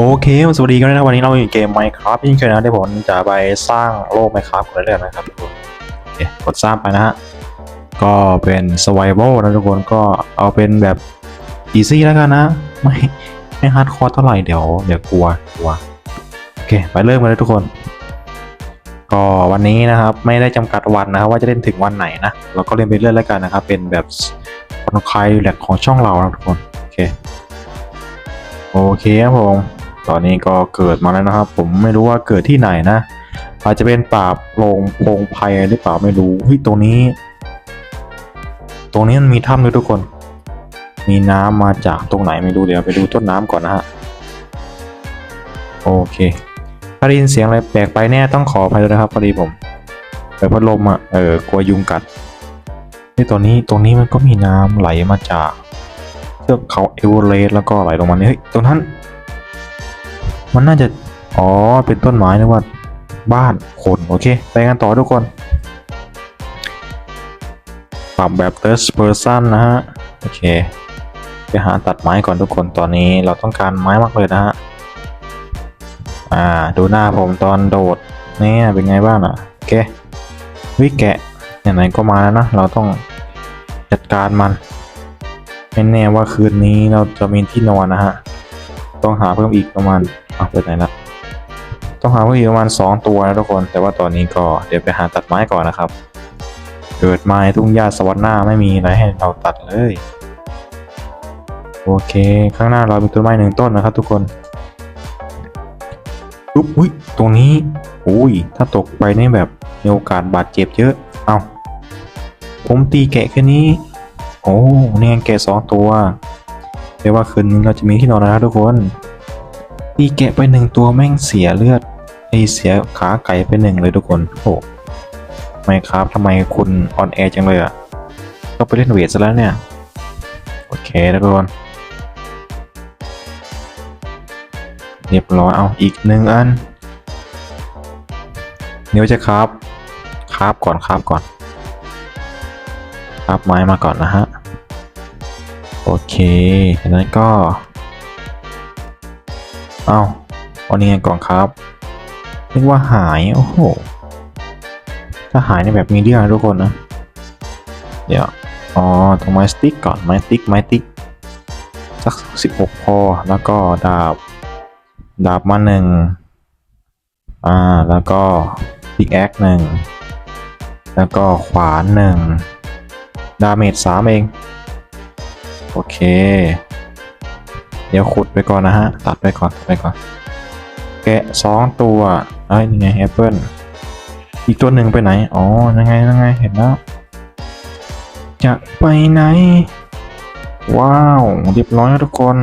โอเค สวัสดีกันนะวันนี้เราอยู่เกม Minecraft ยิ่งเคยนะที่ผมจะไปสร้างโลก Minecraft กันเรื่อยๆนะครับทุกคนโอเคกดสร้างไปนะฮะ ก็เป็น Survival นะทุกคนก็เอาเป็นแบบ Easy แล้วกันนะ ไม่ไม่ฮาร์ดคอร์เท่าไหร่เดี๋ยวเดี๋ยวกลัวกลัว โอเค ไปเริ่มกันเลยทุกคน ก็วันนี้นะครับไม่ได้จำกัดวันนะครับว่าจะเล่นถึงวันไหนนะ เราก็เล่นไปเรื่อยแล้วกันนะครับ เป็นแบบคนคลายแลกของช่องเรานะทุกคน โอเค โอเคครับผม ตอนนี้ก็เกิดมาแล้วนะครับ ผมไม่รู้ว่าเกิดที่ไหนนะ อาจจะเป็นป่าโลงโพงไพรหรือเปล่าไม่รู้เฮ้ยตรงนี้ ตรงนี้มันมีถ้ำด้วยทุกคน มีน้ำมาจากตรงไหนไม่รู้เดี๋ยวไปดูต้นน้ำก่อนนะฮะโอเคถ้าได้ยินเสียงอะไรแปลกไปแน่ต้องขออภัยด้วยนะครับพอดีผมเปิดพัดลมอะเออกลัวยุงกัดที่ตรงนี้ตรงนี้มันก็มีน้ำไหลมาจากเทือกเขาเอเวอเรสต์แล้วก็ไหลลงมาเนี่ยเฮ้ยตรงนั้น มันน่าจะ อ๋อ เป็นต้นไม้นะว่า บ้านคน โอเค ไปกันต่อทุกคน ปรับแบบ third person นะฮะ โอเค ไปหาตัดไม้ก่อนทุกคนตอนนี้เราต้องการไม้มากเลยนะฮะ อ่า ดูหน้าผมตอนโดด เนี่ย เป็นไงบ้างอะ โอเค วิแกะไหนๆก็มาแล้วนะ เราต้องจัดการมันไม่แน่ว่าคืนนี้เราจะมีที่นอนนะฮะ ต้องหาเพิ่มอีกประมาณ อะไปไหนละต้องหาเพิ่มอีกประมาณสองตัวนะทุกคน แต่ว่าตอนนี้ก็เดี๋ยวไปหาตัดไม้ก่อนนะครับ เกิดไมาในทุ่งหญ้าสวรรค์หน้าไม่มีอะไรให้เราตัดเลย โอเค ข้างหน้าเรามีต้นไม้หนึ่งต้นนะครับ ทุกคนอุ๊บอุ้ยตรงนี้อุ้ยถ้าตกไปนี่แบบมีโอกาสบาดเจ็บเยอะ เอาผมตีแกะแค่นี้ โอ้เนี่ยแกะสองตัวแปลว่าคืนนี้เราจะมีที่นอนแล้วนะทุกคน ตีแกะไปหนึ่งตัวแม่งเสียเลือดไอเสียขาไก่ไปหนึ่งเลยทุกคนโอ้ไม่ครับทำไมคุณออนแอร์จังเลยอะต้องไปเล่นเวทซะแล้วเนี่ย โอเคนะทุกคนเรียบร้อยเอาอีกหนึ่งอันเดี๋ยวจะครับคราบก่อนคราบก่อนคราบไม้มาก่อนนะฮะ โอเคจากนั้นก็ เอาเอานี่ไงก่อนครับเรียกว่าหาย โอ้โห ถ้าหายในแบบมีเดียนะทุกคนนะ เดี๋ยว อ๋อตรงไม้สติ๊กก่อน ไม้สติ๊ก ไม้ติ๊ก สักสิบหกพอ แล้วก็ดาบ ดาบมาหนึ่ง อ่า แล้วก็พิกแอคหนึ่ง แล้วก็ขวานหนึ่ง ดาเมจสามเอง โอเค เดี๋ยวขุดไปก่อนนะฮะ ตัดไปก่อนตัดไปก่อน แกะสองตัวเอ้ยนี่ไงแอปเปิลอีกตัวหนึ่งไปไหน อ๋อ ยังไงยังไงเห็นแล้ว จะไปไหน ว้าว เรียบร้อยแล้วทุกคน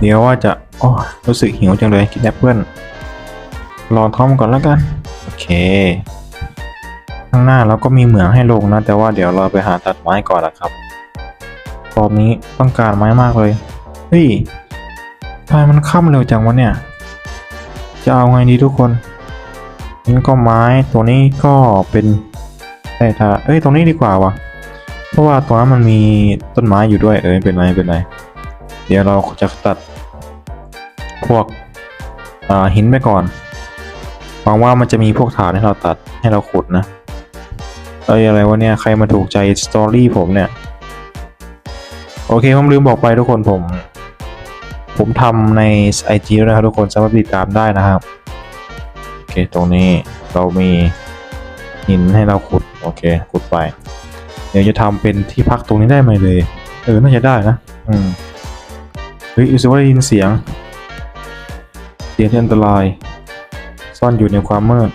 เดี๋ยวว่าจะโอ้รู้สึกหิวจังเลยกินแอปเปิลรอท้อมก่อนแล้วกัน โอเค ข้างหน้าเราก็มีเหมืองให้ลงนะ แต่ว่าเดี๋ยวเราไปหาตัดไม้ก่อนนะครับ รอบนี้ต้องการไม้มากเลย เฮ้ยทำไมมันค่ำเร็วจังวะเนี่ย จะเอาไงดีทุกคนนี่ก็ไม้ตัวนี้ก็เป็นแต่ถ้าเอ้ยตรงนี้ดีกว่าวะเพราะว่าตรงนั้นมันมีต้นไม้อยู่ด้วยเออไม่เป็นไรเป็นไรเดี๋ยวเราจะตัดพวกหินไปก่อนหวังว่ามันจะมีพวกฐานให้เราตัดให้เราขุดนะเอ้ยอะไรวะเนี่ยใครมาถูกใจสตอรี่ผมเนี่ย อเคผมลืมบอกไปทุกคนผม ผมทำใน IG แล้วนะครับทุกคนสามารถติดตามได้นะครับ โอเคตรงนี้เรามีหินให้เราขุด โอเคขุดไป เดี๋ยวจะทำเป็นที่พักตรงนี้ได้ไหมเลย เออ น่าจะได้นะ อืม เฮ้ยรู้สึกว่าได้ยินเสียง เสียงที่อันตราย ซ่อนอยู่ในความมืด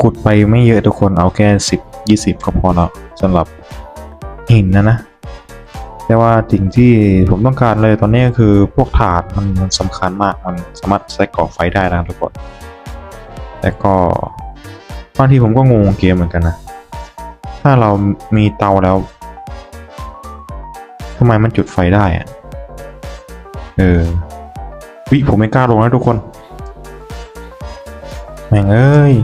ขุดไปไม่เยอะทุกคนเอาแค่สิบยี่สิบก็พอแล้วสำหรับหินนะนะ แต่ว่าสิ่งที่ผมต้องการเลยตอนนี้ก็คือพวกถาดมันมันสำคัญมากมันสามารถใส่ก่อไฟได้นะทุกคนแต่ก็บางทีผมก็งงเกมเหมือนกันนะ ถ้าเรามีเตาแล้วทำไมมันจุดไฟได้อะเออวิผมไม่กล้าลงนะทุกคน แม่งเอ้ย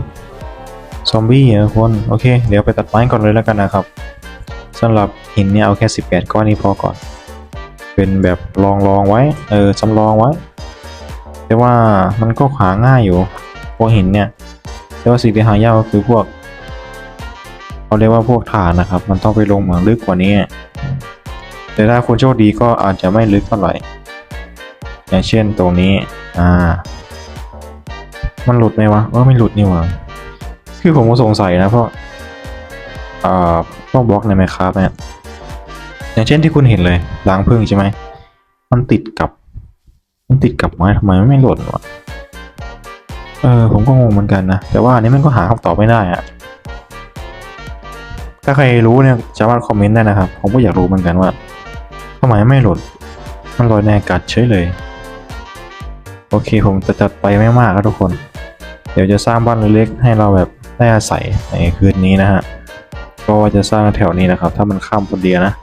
ซอมบี้เหรอคนโอเค เดี๋ยวไปตัดไม้ก่อนเลยแล้วกันนะครับสำหรับหินเนี่ยเอาแค่ 18 ก้อนนี้พอก่อน เป็นแบบลองลองไว้ เออสำรองไว้ แต่ว่ามันก็หาง่ายอยู่ พวกหินเนี่ย แต่ว่าสิ่งที่หายากก็คือพวกเขาเรียกว่าพวกฐานนะครับ มันต้องไปลงเหมืองลึกกว่านี้ แต่ถ้าคุณโชคดีก็อาจจะไม่ลึกเท่าไหร่ อย่างเช่นตรงนี้ อ่า มันหลุดไหมวะเออไม่หลุดนี่หว่า คือผมก็สงสัยนะเพราะอ่าพวกบล็อกในไมครับเนี่ยอย่างเช่นที่คุณเห็นเลยล้างพึ่งใช่ไหมมันติดกับ มันติดกับไม้ทำไมมันไม่หล่นวะเออผมก็งงเหมือนกันนะ แต่ว่าอันนี้มันก็หาคำตอบไม่ได้อะถ้าใครรู้เนี่ยสามารถคอมเมนต์ได้นะครับ ผมก็อยากรู้เหมือนกันว่าทำไมไม่หล่นมันลอยในอากาศเฉยเลย โอเคผมจะจัดไปไม่มากครับทุกคน เดี๋ยวจะสร้างบ้านเล็กๆให้เราแบบ ได้อาศัยในคืนนี้นะฮะก็ว่าจะสร้างแถวนี้นะครับ ถ้ามันข้ามพอดียนะ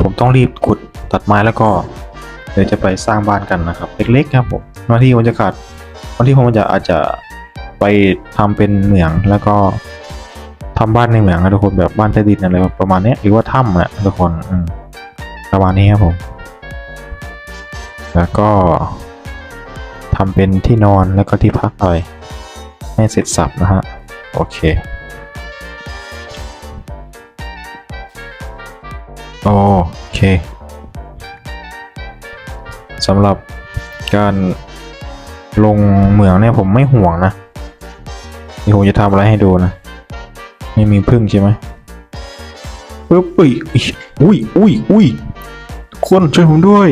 ผมต้องรีบขุดตัดไม้แล้วก็เดี๋ยวจะไปสร้างบ้านกันนะครับ เล็กๆครับผมบางที่ผมจะขาดบางที่ผมจะอาจจะไปทำเป็นเหมืองแล้วก็ทำบ้านในเหมืองนะทุกคนแบบบ้านใต้ดินอะไรประมาณนี้หรือว่าถ้ำอะทุกคนอืประมาณนี้ครับผม แล้วก็ทำเป็นที่นอนแล้วก็ที่พักหน่อย ให้เสร็จสับนะฮะ โอเคโอเคสำหรับการลงเหมืองเนี่ยผมไม่ห่วงนะนี่ผมจะทำอะไรให้ดูนะ ไม่มีพึ่งใช่ไหมปึ๊บอุ้ยอุ้ยอุ้ยอุ้ยคนช่วยผมด้วย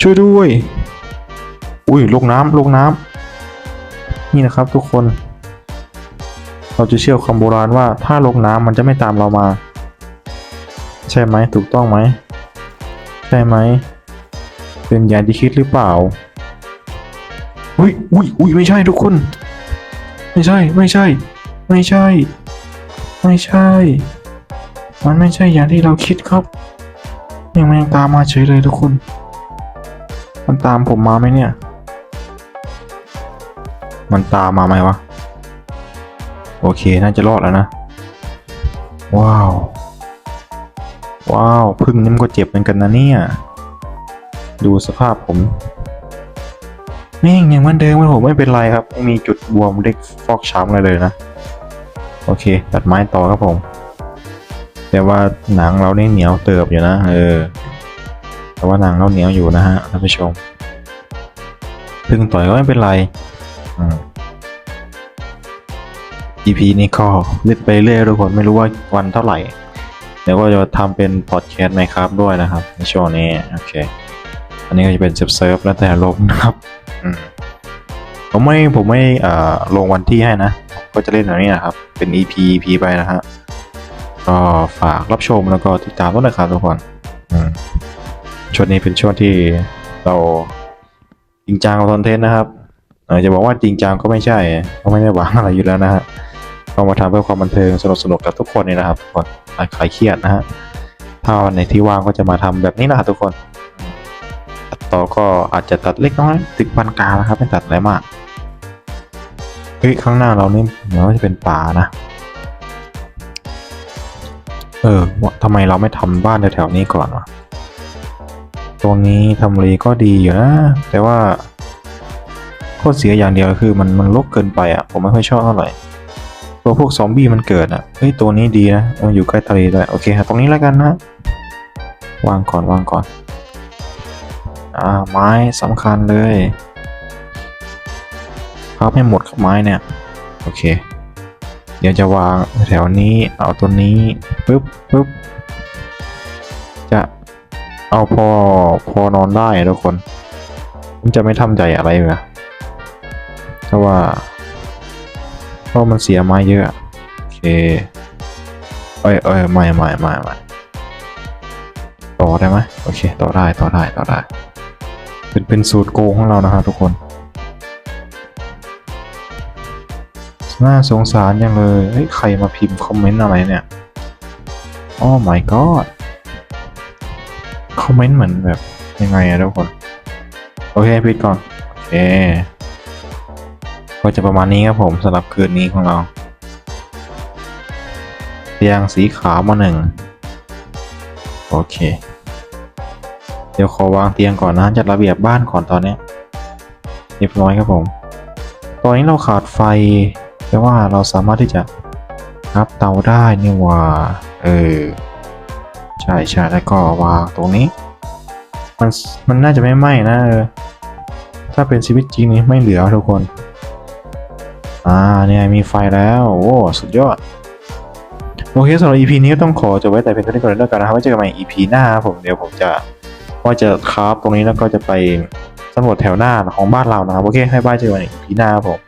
ช่วยด้วย อุ้ยลงน้ำลงน้ำ นี่นะครับทุกคน เราจะเชื่อคำโบราณว่าถ้าลงน้ำมันจะไม่ตามเรามา ใช่ไหมถูกต้องไหม ใช่ไหม เป็นอย่างที่คิดหรือเปล่า อุ้ยอุ้ยอุ้ยไม่ใช่ทุกคน ไม่ใช่ ไม่ใช่ ไม่ใช่ ไม่ใช่ มันไม่ใช่อย่างที่เราคิดครับยังไม่ตามมาเฉยเลยทุกคน มันตามผมมาไหมเนี่ย มันตามมาไหมวะ โอเค น่าจะรอดแล้วนะ ว้าว ว้าว พึ่งนี่มันก็เจ็บเหมือนกันนะเนี่ย ดูสภาพผมแม่งยังเหมือนเดิมเลยผมไม่เป็นไรครับ ไม่มีจุดบวมเล็กฟอกช้ำอะไรเลยนะ โอเค ตัดไม้ต่อครับผม แต่ว่าหนังเราเนี่เหนียวเติบอยู่นะ เออ แต่ว่าหนังเราเหนียวอยู่นะฮะท่านผู้ชมพึ่งต่อยก็ไม่เป็นไร EP นี้ก็เล่นไปเรื่อยทุกคนไม่รู้ว่าวันเท่าไหร่ เดี๋ยวก็จะทำเป็นพอดแคสต์ไหมครับด้วยนะครับ ในช่วงนี้ โอเค อันนี้ก็จะเป็นเซิร์ฟเซิร์ฟแล้วแต่ลงนะครับอืมผมไม่ผมไม่อ่าลงวันที่ให้นะ ก็จะเล่นแบบนี้นะครับ เป็น EP EP ไปนะฮะก็ฝากรับชมแล้วก็ติดตามด้วยนะครับทุกคนอืมช่วงนี้เป็นช่วงที่เราจริงจังกับคอนเทนต์นะครับเออ จะบอกว่าจริงจังก็ไม่ใช่ก็ไม่ได้หวังอะไรอยู่แล้วนะฮะเรามาทำเพื่อความบันเทิงสนุกสนุกๆกับทุกคนนี่นะครับทุกคนคลายเครียดนะฮะถ้าวันไหนที่ว่างก็จะมาทำแบบนี้นะครับทุกคนตัดต่อก็อาจจะตัดเล็กน้อยถึงปานกลางนะครับไม่ตัดอะไรมากเฮ้ยข้างหน้าเรานี่เหมือนว่าจะเป็นป่านะ เออว่าทำไมเราไม่ทำบ้านแถวๆนี้ก่อนวะตรงนี้ทำเลก็ดีอยู่นะ แต่ว่า ข้อเสียอย่างเดียวคือมันมันรกเกินไปอะ ผมไม่ค่อยชอบเท่าไหร่ ตัวพวกซอมบี้มันเกิดอะ เฮ้ยตัวนี้ดีนะมันอยู่ใกล้ทะเลด้วย โอเคครับตรงนี้แล้วกันนะ วางก่อนวางก่อน อ่าไม้สำคัญเลยพับให้หมดครับไม้เนี่ย โอเค เดี๋ยวจะวางแถวนี้ เอาตัวนี้ปึ๊บปึ๊บจะเอาพอพอนอนได้ทุกคนผมจะไม่ทำใจอะไรเลย เพราะว่าเพราะมันเสียไม้เยอะโอเคเอ้ยเอ้ยไม่ไม่ไม่ไม่ต่อได้ไหมโอเคต่อได้ต่อได้ต่อได้ เป็นเป็นสูตรโกงของเรานะฮะทุกคนน่าสงสารยังเลยเฮ้ยใครมาพิมพ์คอมเมนต์อะไรเนี่ยอ๋อ my god คอมเมนต์เหมือนแบบยังไงอะทุกคน โอเคปิดก่อน โอเค ก็จะประมาณนี้ครับผมสำหรับคืนนี้ของเราเตียงสีขาวมาหนึ่งโอเค เดี๋ยวขอวางเตียงก่อนนะจัดระเบียบบ้านก่อนตอนนี้เรียบร้อยครับผม ตอนนี้เราขาดไฟแต่ว่าเราสามารถที่จะรับเตาได้นี่ว่าเออใช่ใช่แล้วก็วางตรงนี้ มันมันน่าจะไม่ไหม้นะเออถ้าเป็นชีวิตจริงนี่ไม่เหลือทุกคน อ่าเนี่ยมีไฟแล้วโอ้สุดยอดโอเคสำหรับ EP นี้ก็ต้องขอจบไว้แต่เพียงเท่านี้ก่อนแล้วกันนะครับไว้เจอกันใหม่ EP หน้าครับผมเดี๋ยวผมจะว่าจะคราฟตรงนี้แล้วก็จะไปสำรวจแถวหน้าของบ้านเรานะครับโอเคให้บานเจอกันใหม่ EP หน้าครับผม